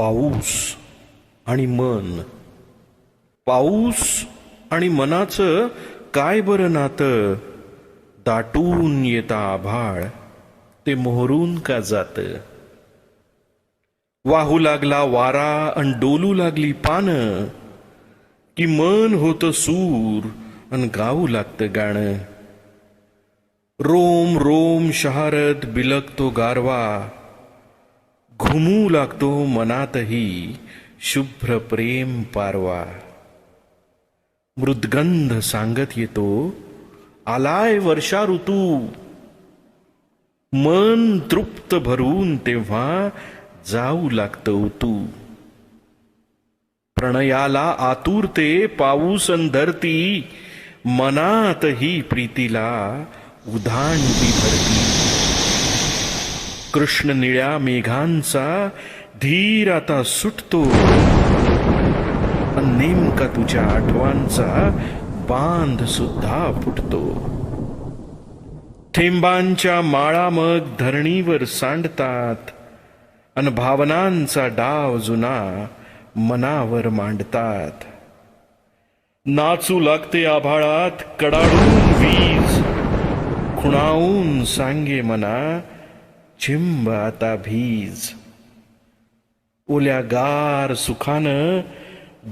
पाऊस आणि मन. पाऊस आणि मनाचं काय बरं नातं? दाटून येता आभाळ. ते मोहरून का जात? वाहू लागला वारा अन डोलू लागली पानं. की मन होत सूर अन गाऊ लागतं गाणं. रोम रोम शहारत बिलकतो गारवा. घुमू लागतो मनातही शुभ्र प्रेम पारवा. मृदगंध सांगत येतो आलाय वर्षा ऋतू. मन तृप्त भरून तेव्हा जाऊ लागतं तू प्रणयाला आतुरते पाऊस धरती मनातही प्रीतीला उधाण ती भरती कृष्ण निळ्या मेघांचा धीर आता सुटतो. नेमका तुझ्या आठवांचा बांध सुद्धा फुटतो. थेंबांच्या माळा मग धरणीवर सांडतात अन भावनांचा डाव जुना मनावर मांडतात. नाचू लागते आभाळात कडाडून वीज खुणावून सांगे मना चिंब आता भीज. ओल्या गार सुखानं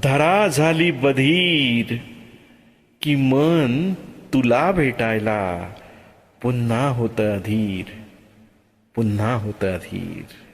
धरा झाली बधीर. की मन तुला भेटायला पुन्हा होत अधीर. पुन्हा होत अधीर.